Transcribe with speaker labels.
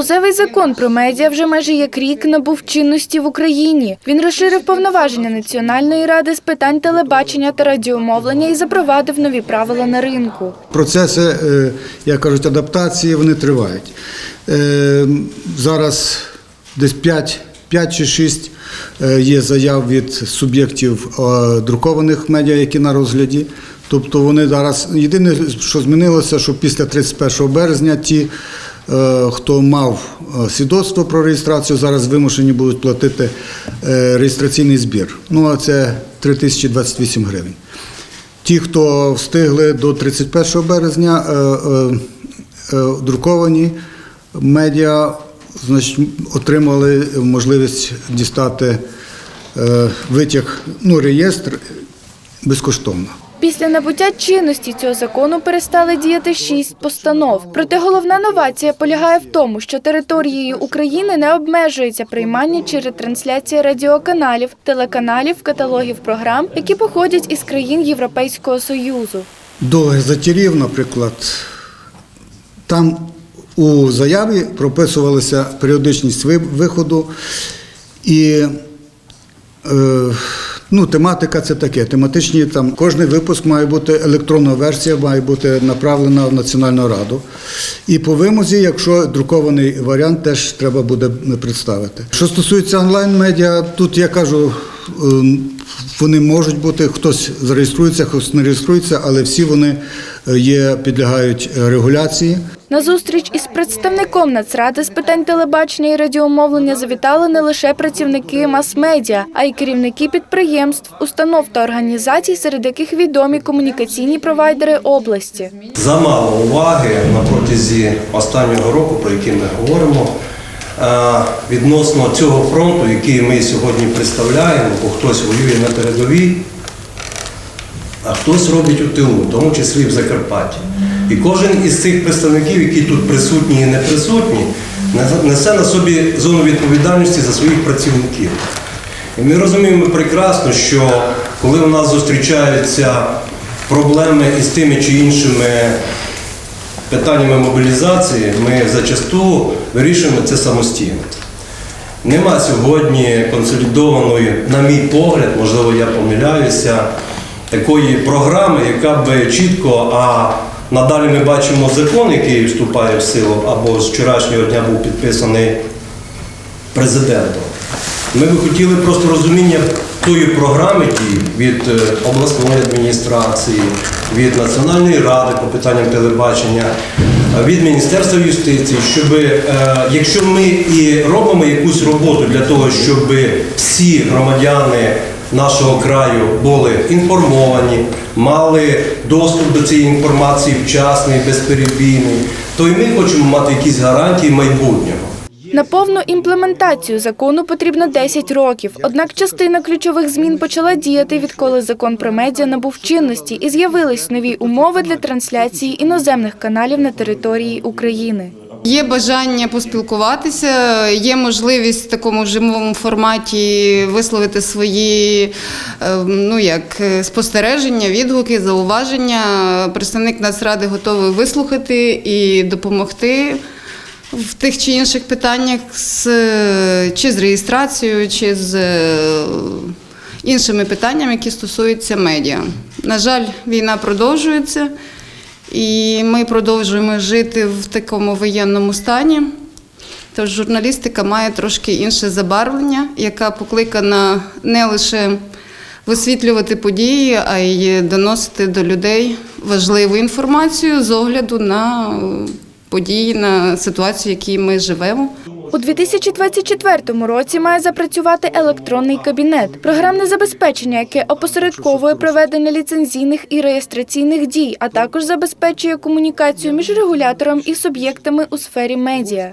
Speaker 1: Галузевий закон про медіа вже майже як рік набув чинності в Україні. Він розширив повноваження Національної ради з питань телебачення та радіомовлення і запровадив нові правила на ринку.
Speaker 2: Процеси, е, як кажуть, адаптації вони тривають. Е, Зараз десь 5, 5 чи 6 е, є заяв від суб'єктів друкованих медіа, які на розгляді. Тобто вони зараз єдине, що змінилося, що після 31 березня ті, хто мав е, свідоцтво про реєстрацію, зараз вимушені будуть платити е, реєстраційний збір. Ну а це 3028 гривень. Ті, хто встигли до 31 березня, е, е, е, друковані медіа, значить, отримали можливість дістати е, витяг, ну, реєстр безкоштовно.
Speaker 1: Після набуття чинності цього закону перестали діяти шість постанов. Проте головна новація полягає в тому, що територією України не обмежується приймання чи ретрансляція радіоканалів, телеканалів, каталогів програм, які походять із країн Європейського союзу.
Speaker 2: До газетярів, наприклад, там у заяві прописувалася періодичність виходу і е, ну, тематика це таке. Тематичні там кожний випуск має бути електронна версія, має бути направлена в Національну раду. І по вимозі, якщо друкований варіант, теж треба буде представити. Що стосується онлайн-медіа, тут я кажу. Вони можуть бути, хтось зареєструється, хтось не реєструється, але всі вони е, є, підлягають е, регуляції.
Speaker 1: На зустріч із представником Нацради з питань телебачення і радіомовлення завітали не лише працівники мас-медіа, а й керівники підприємств, установ та організацій, серед яких відомі комунікаційні провайдери області.
Speaker 3: Замало уваги на протязі останнього року, про який ми говоримо, відносно цього фронту, який ми сьогодні представляємо, бо хтось воює на передовій, а хтось робить у тилу, в тому числі в Закарпатті. І кожен із цих представників, які тут присутні і не присутні, несе на собі зону відповідальності за своїх працівників. І ми розуміємо прекрасно, що коли у нас зустрічаються проблеми із тими чи іншими питаннями мобілізації, ми зачасту вирішуємо це самостійно. Нема сьогодні консолідованої, на мій погляд, можливо, я помиляюся, такої програми, яка би чітко, а надалі ми бачимо закон, який вступає в силу, або з вчорашнього дня був підписаний президентом. Ми би хотіли просто розуміння тої програми дій від е, обласної адміністрації, від Національної ради по питанням телебачення, е, від Міністерства юстиції, щоб якщо ми і робимо якусь роботу для того, щоб всі громадяни нашого краю були інформовані, мали доступ до цієї інформації вчасний, безперебійний, то і ми хочемо мати якісь гарантії майбутнього.
Speaker 1: На повну імплементацію закону потрібно 10 років. Однак частина ключових змін почала діяти, відколи закон про медіа набув чинності і з'явились нові умови для трансляції іноземних каналів на території України.
Speaker 4: Є бажання поспілкуватися, є можливість в такому живому форматі висловити свої е, ну, як, е, спостереження, відгуки, зауваження. Представник Нацради готовий вислухати і допомогти в тих чи інших питаннях з, чи з реєстрацією, чи з е, іншими питаннями, які стосуються медіа. На жаль, війна продовжується. І ми продовжуємо жити в такому воєнному стані. Тож журналістика має трошки інше забарвлення, яка покликана не лише висвітлювати події, а й доносити до людей важливу інформацію з огляду на події, на ситуацію, в якій ми живемо.
Speaker 1: У 2024 році має запрацювати електронний кабінет, програмне забезпечення, яке опосередковує проведення ліцензійних і реєстраційних дій, а також забезпечує комунікацію між регулятором і суб'єктами у сфері медіа.